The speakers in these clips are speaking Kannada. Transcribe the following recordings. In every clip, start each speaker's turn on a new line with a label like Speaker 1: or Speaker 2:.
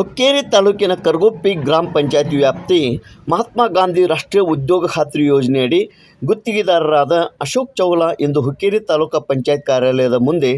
Speaker 1: ಹುಕ್ಕೇರಿ ತಾಲೂಕಿನ ಕರಗುಪ್ಪಿ ಗ್ರಾಮ ಪಂಚಾಯತಿ ವ್ಯಾಪ್ತಿ ಮಹಾತ್ಮ ಗಾಂಧಿ ರಾಷ್ಟ್ರೀಯ ಉದ್ಯೋಗ ಖಾತ್ರಿ ಯೋಜನೆಯಡಿ ಗುತ್ತಿಗೆದಾರರಾದ ಅಶೋಕ್ ಚೌಲ ಎಂದು ಹುಕ್ಕೇರಿ ತಾಲೂಕಾ ಪಂಚಾಯತ್ ಕಾರ್ಯಾಲಯದ ಮುಂದೆ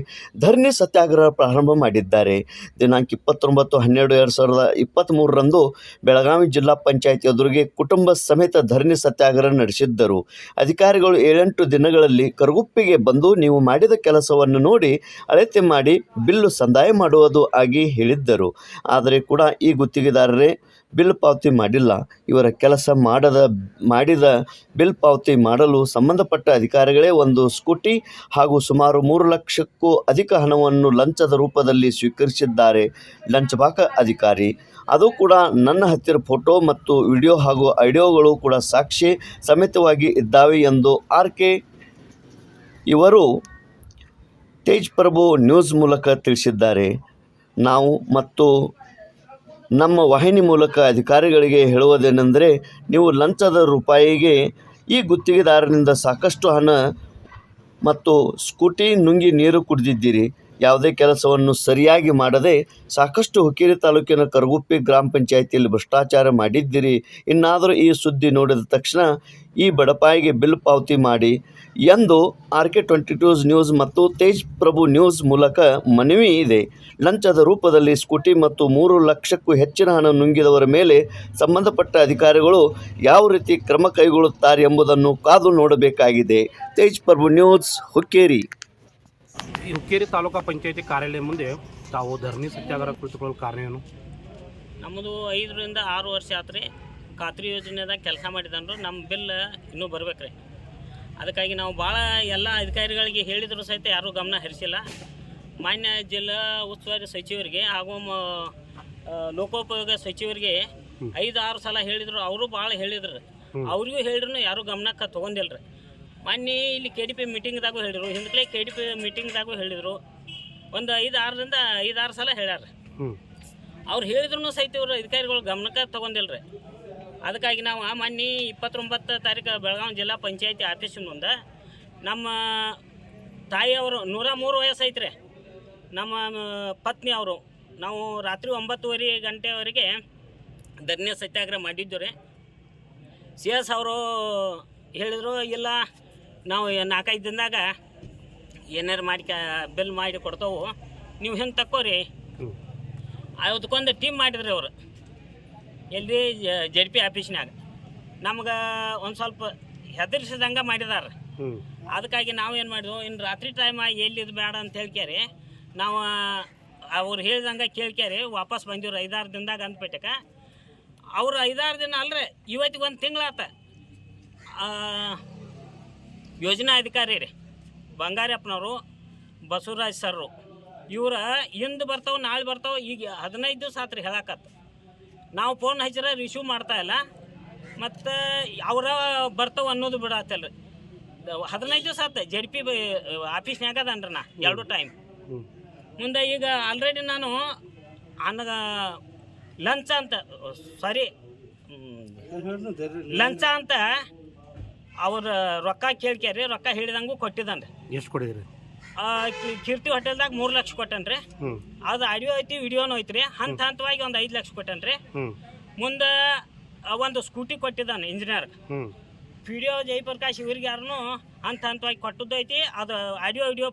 Speaker 1: ಧರಣಿ ಸತ್ಯಾಗ್ರಹ ಪ್ರಾರಂಭ ಮಾಡಿದ್ದಾರೆ. ದಿನಾಂಕ ಇಪ್ಪತ್ತೊಂಬತ್ತು ಹನ್ನೆರಡು ಎರಡು ಸಾವಿರದ ಇಪ್ಪತ್ತ್ಮೂರರಂದು ಬೆಳಗಾವಿ ಜಿಲ್ಲಾ ಪಂಚಾಯತ್ ಎದುರಿಗೆ ಕುಟುಂಬ ಸಮೇತ ಧರಣಿ ಸತ್ಯಾಗ್ರಹ ನಡೆಸಿದ್ದರು. ಅಧಿಕಾರಿಗಳು ಏಳೆಂಟು ದಿನಗಳಲ್ಲಿ ಕರಗುಪ್ಪಿಗೆ ಬಂದು ನೀವು ಮಾಡಿದ ಕೆಲಸವನ್ನು ನೋಡಿ ಅಳತೆ ಮಾಡಿ ಬಿಲ್ಲು ಸಂದಾಯ ಮಾಡುವುದು ಆಗಿ ಹೇಳಿದ್ದರು. ಆದರೆ ಕೂಡ ಈ ಗುತ್ತಿಗೆದಾರರೇ ಬಿಲ್ ಪಾವತಿ ಮಾಡಿಲ್ಲ. ಇವರ ಕೆಲಸ ಮಾಡದ, ಮಾಡಿದ ಬಿಲ್ ಪಾವತಿ ಮಾಡಲು ಸಂಬಂಧಪಟ್ಟ ಅಧಿಕಾರಿಗಳೇ ಒಂದು ಸ್ಕೂಟಿ ಹಾಗೂ ಸುಮಾರು ಮೂರು ಲಕ್ಷಕ್ಕೂ ಅಧಿಕ ಹಣವನ್ನು ಲಂಚದ ರೂಪದಲ್ಲಿ ಸ್ವೀಕರಿಸಿದ್ದಾರೆ ಲಂಚಬಾಕ ಅಧಿಕಾರಿ. ಅದು ಕೂಡ ನನ್ನ ಹತ್ತಿರ ಫೋಟೋ ಮತ್ತು ವಿಡಿಯೋ ಹಾಗೂ ಆಡಿಯೋಗಳು ಕೂಡ ಸಾಕ್ಷಿ ಸಮೇತವಾಗಿ ಇದ್ದಾವೆ ಎಂದು ಆರ್ ಕೆ ಇವರು ತೇಜ್ ಪ್ರಭು ನ್ಯೂಸ್ ಮೂಲಕ ತಿಳಿಸಿದ್ದಾರೆ. ನಾವು ಮತ್ತು ನಮ್ಮ ವಾಹಿನಿ ಮೂಲಕ ಅಧಿಕಾರಿಗಳಿಗೆ ಹೇಳುವುದೇನೆಂದರೆ, ನೀವು ಲಂಚದ ರೂಪಾಯಿಗೆ ಈ ಗುತ್ತಿಗೆದಾರನಿಂದ ಸಾಕಷ್ಟು ಹಣ ಮತ್ತು ಸ್ಕೂಟಿ ನುಂಗಿ ನೀರು ಕುಡಿದಿದ್ದೀರಿ. ಯಾವುದೇ ಕೆಲಸವನ್ನು ಸರಿಯಾಗಿ ಮಾಡದೆ ಸಾಕಷ್ಟು ಹುಕ್ಕೇರಿ ತಾಲೂಕಿನ ಕರಗುಪ್ಪಿ ಗ್ರಾಮ ಪಂಚಾಯಿತಿಯಲ್ಲಿ ಭ್ರಷ್ಟಾಚಾರ ಮಾಡಿದ್ದೀರಿ. ಇನ್ನಾದರೂ ಈ ಸುದ್ದಿ ನೋಡಿದ ತಕ್ಷಣ ಈ ಬಡಪಾಯಿಗೆ ಬಿಲ್ ಪಾವತಿ ಮಾಡಿ ಎಂದು R K twenty twos news ಮತ್ತು ತೇಜ್ ಪ್ರಭು ನ್ಯೂಸ್ ಮೂಲಕ ಮನವಿ ಇದೆ. ಲಂಚದ ರೂಪದಲ್ಲಿ ಸ್ಕೂಟಿ ಮತ್ತು ಮೂರು ಲಕ್ಷಕ್ಕೂ ಹೆಚ್ಚಿನ ಹಣ ನುಂಗಿದವರ ಮೇಲೆ ಸಂಬಂಧಪಟ್ಟ ಅಧಿಕಾರಿಗಳು ಯಾವ ರೀತಿ ಕ್ರಮ ಕೈಗೊಳ್ಳುತ್ತಾರೆ ಎಂಬುದನ್ನು ಕಾದು ನೋಡಬೇಕಾಗಿದೆ. ತೇಜ್ ಪ್ರಭು ನ್ಯೂಸ್ ಹುಕ್ಕೇರಿ.
Speaker 2: ಹುಕ್ಕೇರಿ ತಾಲೂಕಾ ಪಂಚಾಯತಿ ಕಾರ್ಯಾಲಯ ಮುಂದೆ ತಾವು ಧರಣಿ ಸತ್ಯಾಗ್ರಹ ಕುಳಿತುಕೊಳ್ಳಲು ಕಾರಣ ಏನು?
Speaker 3: ನಮ್ಮದು ಐದರಿಂದ ಆರು ವರ್ಷ ಆತ್ರಿ. ಖಾತ್ರಿ ಯೋಜನೆದಾಗ ಕೆಲಸ ಮಾಡಿದನ್ರು. ನಮ್ಮ ಬಿಲ್ ಇನ್ನೂ ಬರ್ಬೇಕು ರೀ ಅದಕ್ಕಾಗಿ ನಾವು ಭಾಳ ಎಲ್ಲ ಅಧಿಕಾರಿಗಳಿಗೆ ಹೇಳಿದ್ರು ಸಹಿತ ಯಾರೂ ಗಮನ ಹರಿಸಿಲ್ಲ. ಮಾನ್ಯ ಜಿಲ್ಲಾ ಉಸ್ತುವಾರಿ ಸಚಿವರಿಗೆ ಹಾಗೂ ಲೋಕೋಪಯೋಗ ಸಚಿವರಿಗೆ ಐದು ಆರು ಸಲ ಹೇಳಿದ್ರು. ಅವರು ಭಾಳ ಹೇಳಿದ್ರು. ಅವ್ರಿಗೂ ಹೇಳಿದ್ರು ಯಾರೂ ಗಮನಕ್ಕೆ ತೊಗೊಂಡಿಲ್ಲ ರೀ ಮೊನ್ನೆ ಇಲ್ಲಿ ಕೆ ಡಿ ಪಿ ಮೀಟಿಂಗ್ದಾಗೂ ಹೇಳಿದರು. ಹಿಂದ್ಕಲೆ ಕೆ ಡಿ ಪಿ ಮೀಟಿಂಗ್ದಾಗೂ ಹೇಳಿದರು. ಒಂದು ಐದು ಆರರಿಂದ ಐದು ಆರು ಸಲ ಹೇಳ್ಯಾರ. ಅವ್ರು ಹೇಳಿದ್ರು ಸಹಿತ ಇವರು ಅಧಿಕಾರಿಗಳು ಗಮನಕ್ಕೆ ತಗೊಂಡಿಲ್ರಿ. ಅದಕ್ಕಾಗಿ ನಾವು ಆ ಮೊನ್ನೆ ಇಪ್ಪತ್ತೊಂಬತ್ತು ತಾರೀಕು ಬೆಳಗಾವಿ ಜಿಲ್ಲಾ ಪಂಚಾಯತಿ ಆಫೀಸ್ ಮುಂದೆ ನಮ್ಮ ತಾಯಿಯವರು ನೂರ ಮೂರು ವಯಸ್ಸು ಐತ್ರಿ. ನಮ್ಮ ಪತ್ನಿ ಅವರು ನಾವು ರಾತ್ರಿ ಒಂಬತ್ತುವರೆ ಗಂಟೆವರೆಗೆ ಧರಣಿ ಸತ್ಯಾಗ್ರಹ ಮಾಡಿದ್ದು ರೀ. ಸಿ ಎಸ್ ಅವರು ಹೇಳಿದರು ಇಲ್ಲ ನಾವು ನಾಲ್ಕೈದು ದಿನದಾಗ ಏನಾರು ಮಾಡಿ ಬಿಲ್ ಮಾಡಿ ಕೊಡ್ತಾವು. ನೀವು ಹೆಂಗೆ ತಕ್ಕೋರಿ? ಅದಕ್ಕೊಂದು ಟೀಮ್ ಮಾಡಿದ್ರಿ ಅವರು. ಎಲ್ಲಿ ಜೆ ಪಿ ಆಫೀಸ್ನಾಗ ನಮ್ಗೆ ಒಂದು ಸ್ವಲ್ಪ ಹೆದರ್ಸಿದಂಗೆ ಮಾಡಿದಾರೆ. ಅದಕ್ಕಾಗಿ ನಾವು ಏನು ಮಾಡಿದ್ವು ಇನ್ನು ರಾತ್ರಿ ಟೈಮ್ ಎಲ್ಲಿದು ಬೇಡ ಅಂತ ಹೇಳ್ಕ್ಯಾರಿ. ನಾವು ಅವ್ರು ಹೇಳ್ದಂಗೆ ಕೇಳ್ಕ್ಯಾರಿ ವಾಪಸ್ ಬಂದಿವ್ರು ಐದಾರು ದಿನದಾಗ ಅಂದ್ಬಿಟ್ಟಕ ಅವ್ರು ಐದಾರು ದಿನ ಅಲ್ರಿ ಇವತ್ತಿಗೆ ಒಂದು ತಿಂಗಳಾತ ಯೋಜನಾ ಅಧಿಕಾರಿ ರೀ, ಬಂಗಾರಪ್ಪನವರು, ಬಸವರಾಜ್ ಸರ್ರು. ಇವ್ರ ಇಂದು ಬರ್ತಾವೆ, ನಾಳೆ ಬರ್ತಾವೆ, ಈಗ ಹದಿನೈದು ದಿವಸ ಆತ್ರಿ ಹೇಳಕತ್ತ. ನಾವು ಫೋನ್ ಹಚ್ಚಿರ ರಿಸೀವ್ ಮಾಡ್ತಾ ಇಲ್ಲ. ಮತ್ತು ಅವರ ಬರ್ತಾವ ಅನ್ನೋದು ಬಿಡತ್ತಲ್ಲ ರೀ ಹದಿನೈದು ದಿವಸ ಆತ ಜೆಡ್ ಪಿ ಆಫೀಸ್ನಾಗ ಅದನ್ರಿ ನಾ, ಎರಡು ಟೈಮ್ ಮುಂದೆ ಈಗ ಆಲ್ರೆಡಿ ನಾನು ಅನ್ನ ಲಂಚ ಅಂತ ಸಾರಿ ಲಂಚ ಅಂತ ಅವ್ರ ರೊಕ್ಕ ಕೇಳ್ಕ್ಯಾರಿ ರೊಕ್ಕ ಹೇಳಿದಂಗೂ ಕೊಟ್ಟಿದ್ದಾನೆ
Speaker 2: ಎಷ್ಟು ಕೊಡಿದ್ರಿ?
Speaker 3: ಕೀರ್ತಿ ಹೋಟೆಲ್ದಾಗ ಮೂರು ಲಕ್ಷ ಕೊಟ್ಟನ್ರಿ. ಅದು ಆಡಿಯೋ ಐತಿ ವಿಡಿಯೋನು ಐತ್ರಿ. ಹಂತ ಹಂತವಾಗಿ ಒಂದು ಐದು ಲಕ್ಷ ಕೊಟ್ಟನ್ರಿ. ಮುಂದ ಒಂದು ಸ್ಕೂಟಿ ಕೊಟ್ಟಿದ್ದಾನೆ ಇಂಜಿನಿಯರ್.
Speaker 2: ಹ್ಞೂ
Speaker 3: ವಿಡಿಯೋ ಜಯಪ್ರಕಾಶ್ ಇವ್ರಿಗೆ ಯಾರನ್ನು ಹಂತ ಹಂತವಾಗಿ ಕೊಟ್ಟದ್ದು ಐತಿ. ಅದು ಆಡಿಯೋ ವಿಡಿಯೋ